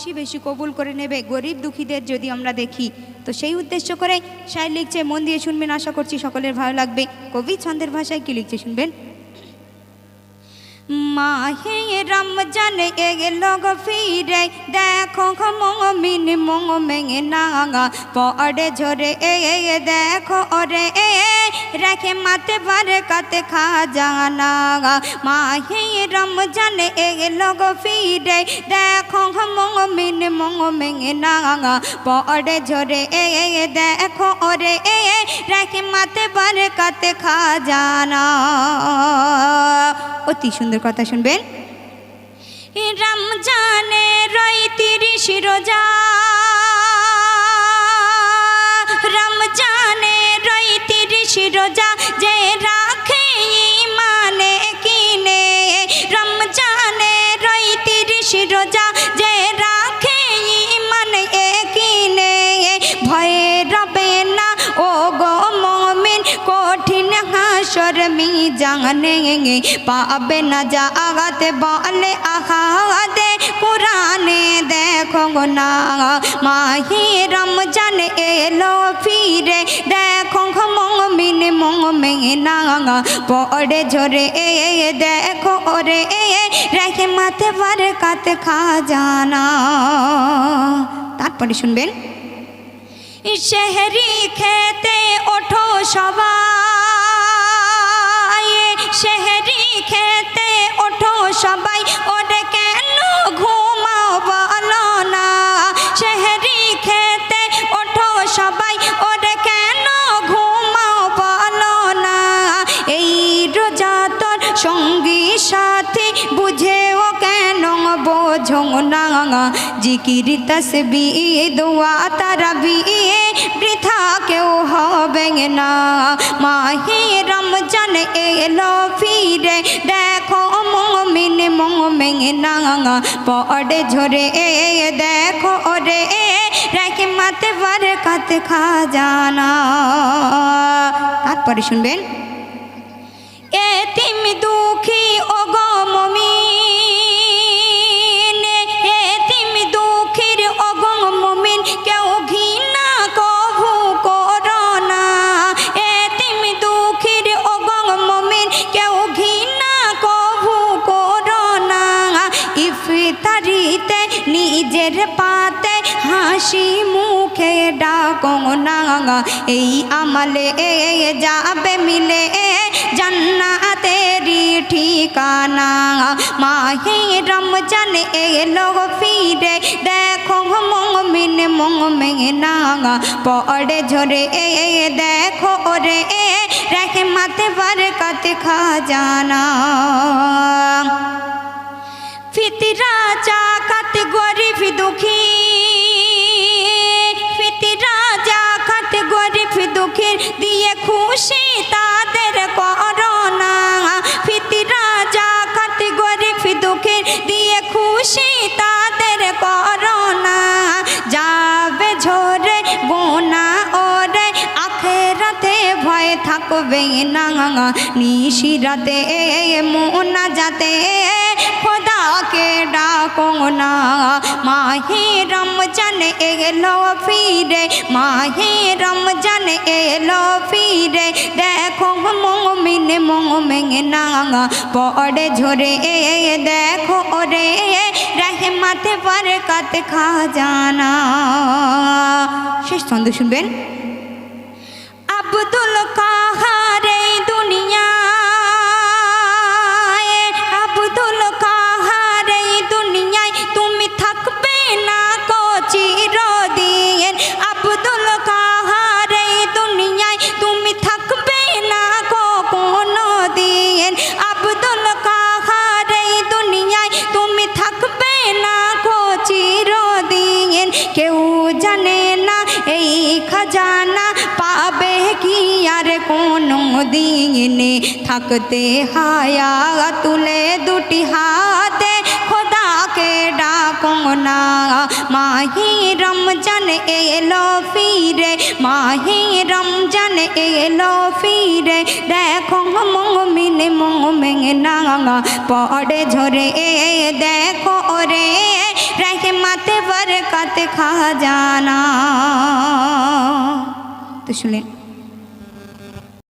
বেশি বেশি কবুল করে নেবে গরিব দুঃখীদের যদি আমরা দেখি। তো সেই উদ্দেশ্য করে শায়ের লিখছে, মন দিয়ে শুনবেন, আশা করছি সকলের ভালো লাগবে। কবি ছন্দের ভাষায় কি লিখছে শুনবেন? মাহে রমজান এগেলো গো ফিরে, দেখো মমিন মেঙে নাঙা পড়ে ঝরে, এ দেখো, ওরে এ রেখে মাতে বারে কাতে খা জানা মাহে রমজান এগেলো গো ফিরে দেখো গো মমিন মেঙে নাঙা পড়ে ঝরে এ দেখো ওরে এ রেখে মাতে বারে কাতে খা জানা অতি সুন্দর কথা শুনবেন রমজানে রই তিরিশ রোজা ও কঠিন জানে পাবে না যা আগাতে বলে আহাদে। কোরআনে দেখো না, মাহি রমজান এলো ফিরে। দেখো মমিন, মমিনা পড়ে ঝরে, দেখো ওরে রেখে মাথে বার কাতে খা জানা তারপরে শুনবেন, শহরি খেতে ওঠো সবাই, শহরি খেতে ওঠো সবাই, ওরে কেন ঘুমাও বলো না শহরি খেতে ওঠো সবাই, ওরে কেন ঘুমাও বলো না এই রোজা তোর সঙ্গী সাথী বোঝো না জিকির তসবি দোয়া তারা বিয়ে বৃথা কেউ হবে না। মাহে রমজান এলো ফিরে, দেখো মমিন মমিন পড়ে ঝরে, দেখো ওরে রেখে মাতে বার কাতে খা জানা তারপরে শুনবেন, এতিম দুঃখী ইফতারিতে নিজের পাতে হাসি মুখে ডাকো না এই আমলে যাবে মিলে জান্নাতেরি ঠিকানা মাহে রমজান এলো ফিরে, দেখো মমিন মমিনা পড়ে ঝরে এ দেখো ওরে এ রেখে মাতে বার কাতে খা জানা ফিতরা চাকাত গরিব দুঃখী। ফিতরা চাকাত গরিব দুঃখীর দিয়ে খুশি তাদের করোনা। ফিতরা চাকাত গরিব দুঃখীর দিয়ে খুশি তাদের করোনা। যাবে ঝরে বোনা ওরে, আখেরাতে ভয় থাকবে না। নিশিরাতে মোনা যাতে ডাকো না মাহে রমজান এলো ফিরে, মাহে রমজান এলো ফিরে। দেখো মমিন মমিন পড়ে ঝরে, দেখো ওরে রাহে মাথে পার কাত খা জানা শেষ ছন্দ শুনবেন? আব্দুল কাহার কোনো দিনে থাকতে হায়া তুলে দুটি হাতে খোদাকে ডাকো না। মাহি রমজান এলো ফিরে, মাহি রমজান এলো ফিরে। দেখো মমিন মমিন পড়ে ঝরে, দেখো ওরে রেখে মাতে বরকত খা জানা তো শুনলেন